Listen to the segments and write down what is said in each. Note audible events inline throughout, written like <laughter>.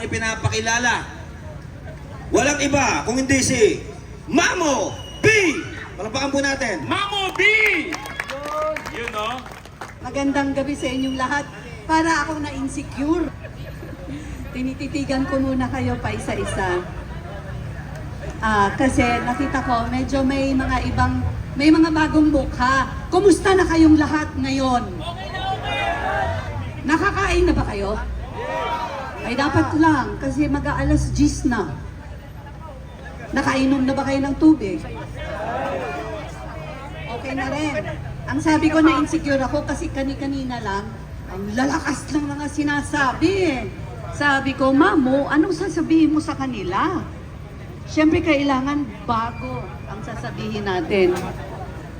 kong ipinapakilala. Walang iba kung hindi si Mamo B! Palapakan po natin. Mamo B! Yun, no? Magandang gabi sa inyong lahat. Para akong na-insecure. Tinititigan ko muna kayo pa isa-isa. Ah, kasi nakita ko medyo may mga ibang may mga bagong mukha. Kumusta na kayong lahat ngayon? Nakakain na ba kayo? Ay dapat lang kasi mag-aalas 10 na. Nakainom na ba kayo ng tubig? Okay na rin. Ang sabi ko na insecure ako kasi kani-kanina lang, ang lalakas ng mga sinasabi. eh. Sabi ko, Mamo, anong sasabihin mo sa kanila? Siyempre, kailangan bago ang sasabihin natin.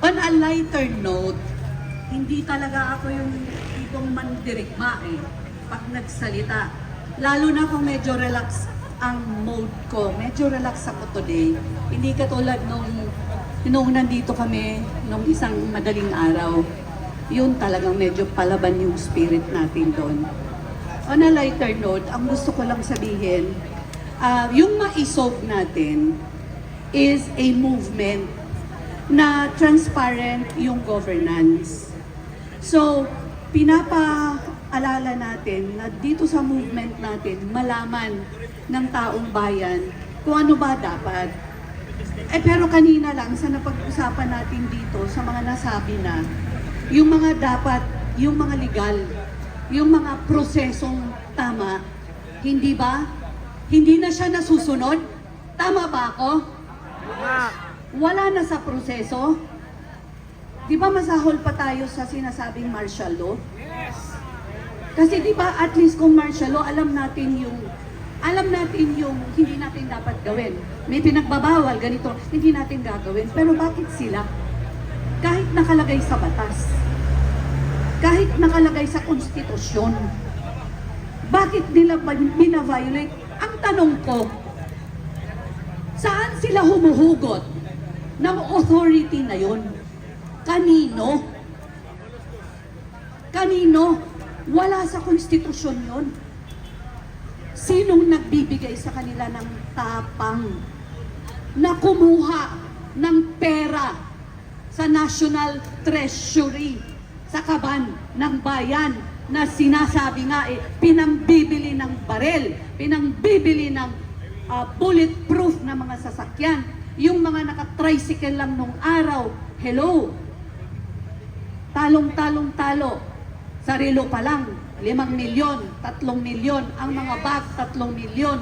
On a lighter note, hindi talaga ako yung ibang mandirigma eh, pag nagsalita. Lalo na kung medyo relax ang mode ko. Medyo relax ako today. Hindi katulad nung, nung nandito kami nung isang madaling araw. Yun talagang medyo palaban yung spirit natin doon. On a lighter note, ang gusto ko lang sabihin, ah, yung ma-solve natin is a movement na transparent yung governance. So, pinapaalala natin na dito sa movement natin, malaman ng taong bayan kung ano ba dapat. Eh pero kanina lang sa napag-usapan natin dito sa mga nasabi na, yung mga dapat, yung mga legal, yung mga prosesong tama, hindi ba? Hindi na siya nasusunod? Tama ba ako? Wala na sa proseso? Di ba masahol pa tayo sa sinasabing martial law? Kasi di ba at least kung martial law, alam natin yung alam natin yung hindi natin dapat gawin. May pinagbabawal, ganito, hindi natin gagawin. Pero bakit sila? Kahit nakalagay sa batas, kahit nakalagay sa konstitusyon, bakit nila binaviolate? Ang tanong ko, saan sila humuhugot ng authority na yon? Kanino? Kanino? Wala sa konstitusyon yon. Sinong nagbibigay sa kanila ng tapang na kumuha ng pera sa National Treasury sa kaban ng bayan na sinasabi nga eh, pinambibili ng barel, pinambibili ng ah, bulletproof na mga sasakyan, yung mga naka-tricycle lang nung araw, hello, talong-talong-talo, sarilo pa lang, limang milyon, tatlong milyon, ang mga bag, tatlong milyon.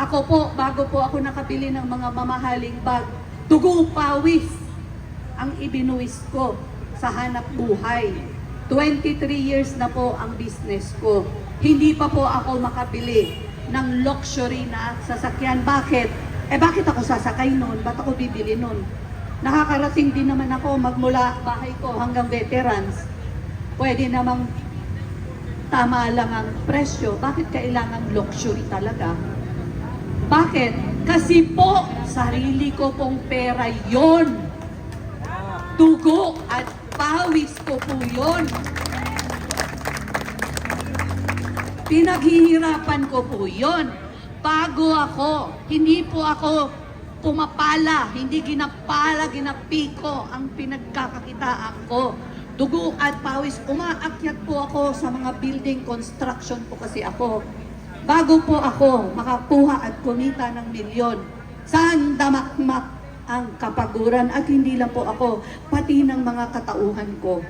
Ako po, bago po ako nakabili ng mga mamahaling bag, dugo pawis ang ibinuwis ko sa hanap buhay. 23 years na po ang business ko. Hindi pa po ako makabili ng luxury na sasakyan. Bakit? Eh bakit ako sasakay nun? Ba't ako bibili nun? Nakakarating din naman ako magmula bahay ko hanggang veterans. Pwede namang tama lang ang presyo. Bakit kailangan luxury talaga? Bakit? Kasi po, sarili ko pong pera yon. Dugo at pawis ko po yon. Pinaghihirapan ko po yon. Bago ako, hindi po ako pumapala, hindi ginapala, ginapiko ang pinagkakakitaan ko. Dugo at pawis, umaakyat po ako sa mga building construction po kasi ako. Bago po ako makakuha at kumita ng milyon, saan damakmak ang kapaguran at hindi lang po ako, pati ng mga katauhan ko.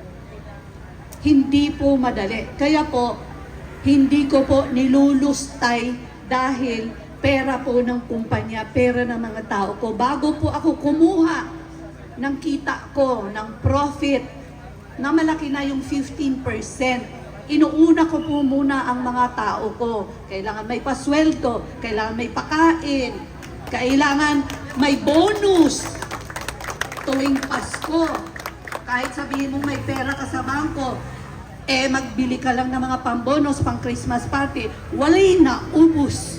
Hindi po madali. Kaya po, hindi ko po nilulustay dahil pera po ng kumpanya, pera ng mga tao ko. Bago po ako kumuha ng kita ko, ng profit, na malaki na yung 15%, inuuna ko po muna ang mga tao ko. Kailangan may pasweldo, kailangan may pakain, kailangan may bonus tuwing Pasko. Kahit sabihin mo may pera ka sa bangko, eh magbili ka lang ng mga pambonos pang Christmas party, walay na, ubus.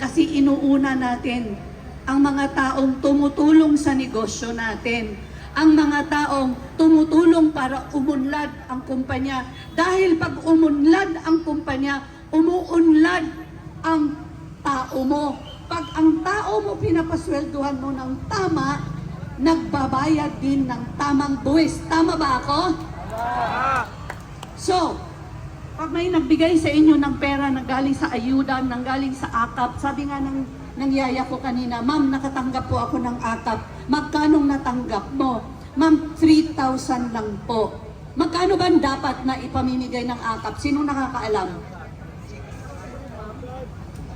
Kasi inuuna natin ang mga taong tumutulong sa negosyo natin. Ang mga taong tumutulong para umunlad ang kumpanya. Dahil pag umunlad ang kumpanya, umuunlad ang tao mo. Pag ang tao mo pinapasweldohan mo ng tama, nagbabayad din ng tamang buwis. Tama ba ako? So, pag may nagbigay sa inyo ng pera na galing sa ayuda, nang galing sa akap, sabi nga ng, ng yaya ko kanina, Ma'am, nakatanggap po ako ng akap. Magkano natanggap mo? Ma'am, 3,000 lang po. Magkano ba dapat na ipamimigay ng akap? Sino nakakaalam?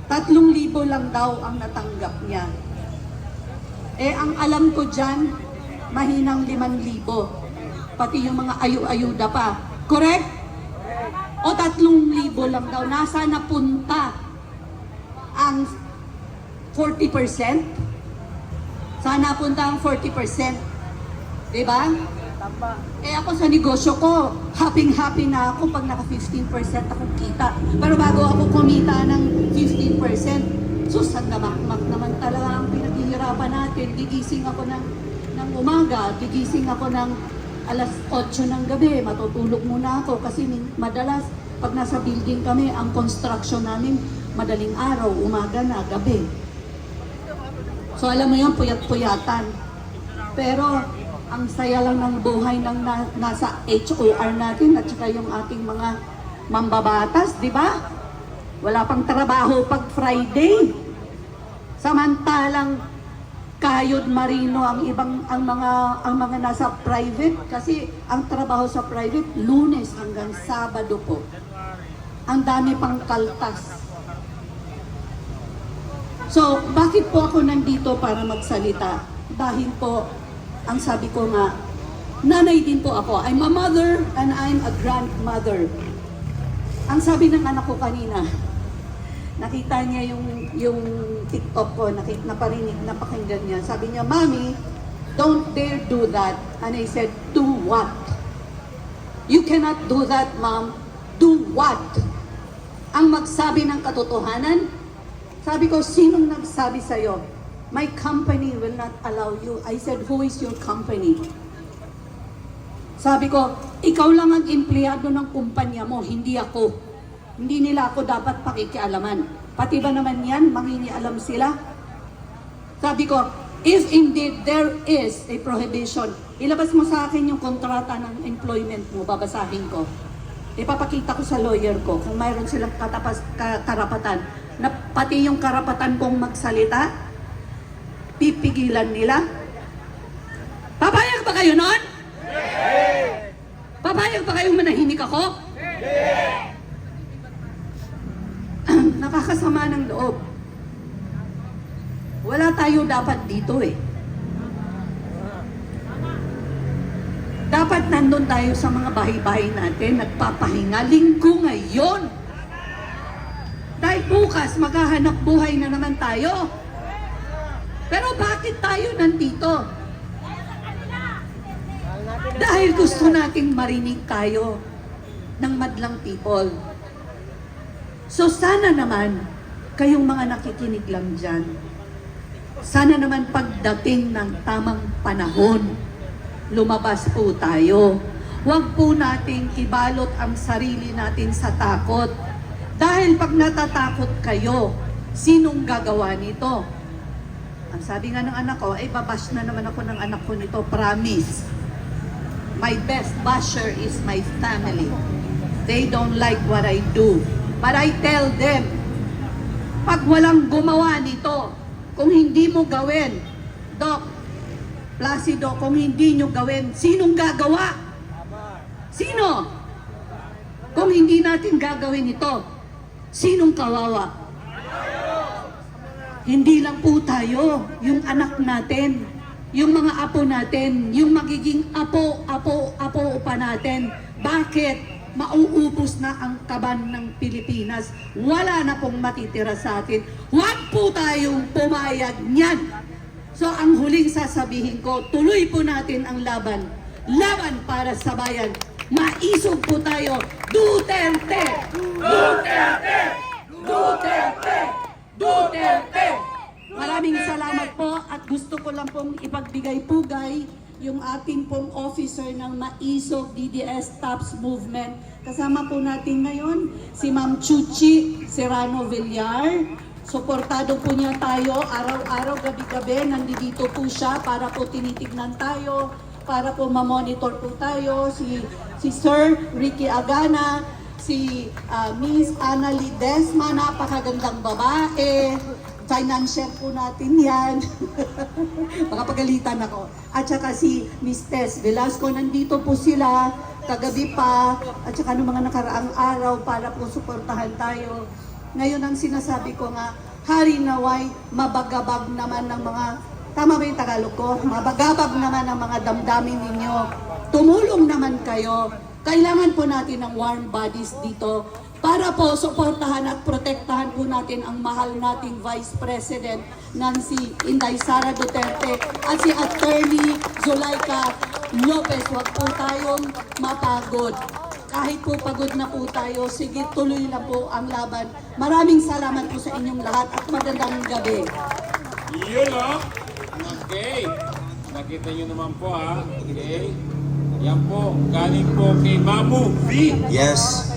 Tatlong libo lang daw ang natanggap niya. Eh, ang alam ko dyan, mahinang liman libo. Pati yung mga ayu-ayuda pa. Correct? O tatlong libo lang daw. Nasa napunta ang 40%? Saan napunta ang 40%? Diba? Eh ako sa negosyo ko, happy-happy na ako pag naka 15% akong kita. Pero bago ako kumita ng 15%, sus, ang damakmak naman talaga ang pinaghihirapan natin. Gigising ako ng, ng umaga, gigising ako ng alas 8 ng gabi, matutulog muna ako kasi madalas pag nasa building kami, ang construction namin madaling araw, umaga na, gabi. So alam mo yun, puyat-puyatan. Pero ang saya lang ng buhay ng na, nasa HOR natin at saka yung ating mga mambabatas, di ba? Wala pang trabaho pag Friday. Samantalang kayod marino ang ibang ang mga ang mga nasa private kasi ang trabaho sa private lunes hanggang sabado po. Ang dami pang kaltas. So, bakit po ako nandito para magsalita? Dahil po, ang sabi ko nga, nanay din po ako. I'm a mother and I'm a grandmother. Ang sabi ng anak ko kanina, nakita niya yung yung TikTok ko, nakita naparinig, napakinggan niya. Sabi niya, "Mommy, don't dare do that." And I said, "Do what?" You cannot do that, mom. Do what? Ang magsabi ng katotohanan, sabi ko, sinong nagsabi sa'yo? My company will not allow you. I said, who is your company? Sabi ko, ikaw lang ang empleyado ng kumpanya mo, hindi ako. Hindi nila ako dapat pakikialaman. Pati ba naman yan, mangingialam sila? Sabi ko, if indeed there is a prohibition, ilabas mo sa akin yung kontrata ng employment mo, babasahin ko. Ipapakita ko sa lawyer ko kung mayroon silang katapas, ka- karapatan na pati yung karapatan kong magsalita, pipigilan nila. Papayag ba kayo nun? Papayag ba kayong manahimik ako? Nakakasama ng loob. Wala tayo dapat dito eh. Dapat nandun tayo sa mga bahay-bahay natin, nagpapahinga. Linggo ngayon. Dahil bukas, maghahanap buhay na naman tayo. Pero bakit tayo nandito? Dahil gusto nating marinig tayo ng madlang people. So sana naman, kayong mga nakikinig lang dyan, sana naman pagdating ng tamang panahon, lumabas po tayo. Huwag po nating ibalot ang sarili natin sa takot. Dahil pag natatakot kayo, sinong gagawa nito? Ang sabi nga ng anak ko, ay babash na naman ako ng anak ko nito, promise. My best basher is my family. They don't like what I do. But I tell them, pag walang gumawa nito, kung hindi mo gawin, Doc, Placido, kung hindi nyo gawin, sinong gagawa? Sino? Kung hindi natin gagawin ito, sinong kawawa? Hindi lang po tayo, yung anak natin, yung mga apo natin, yung magiging apo, apo, apo pa natin. Bakit? Mauubos na ang kaban ng Pilipinas. Wala na pong matitira sa atin. Huwag po tayong pumayag niyan. So ang huling sasabihin ko, tuloy po natin ang laban. Laban para sa bayan. Maisog po tayo. Duterte! Duterte! Duterte! Duterte! Maraming salamat po at gusto ko lang pong ipagbigay pugay yung ating pong officer ng MAISOG DDS TAPS Movement. Kasama po natin ngayon si Ma'am Chuchi Serrano Villar. Suportado po niya tayo araw-araw, gabi-gabi. Nandito po siya para po tinitignan tayo, para po ma-monitor po tayo. Si, si Sir Ricky Agana, si ah, Miss Anna Lidesma, napakagandang babae. Financial po natin yan. <laughs> Baka pagalitan ako. At saka si Miss Tess Velasco, nandito po sila kagabi pa at saka noong mga nakaraang araw para po suportahan tayo. Ngayon ang sinasabi ko nga, hari naway, mabagabag naman ng mga, tama ba yung Tagalog ko? Mabagabag naman ng mga damdamin ninyo. Tumulong naman kayo. Kailangan po natin ng warm bodies dito para po suportahan at protektahan po natin ang mahal nating Vice President Nancy Inday Sara Duterte at si Attorney Zulaika Lopez. Huwag po tayong mapagod. Kahit po pagod na po tayo, sige tuloy lang po ang laban. Maraming salamat po sa inyong lahat at magandang gabi. Yun o. Okay. Nakita nyo naman po ha. Okay. Yan po. Galing po kay Mamu V. Yes.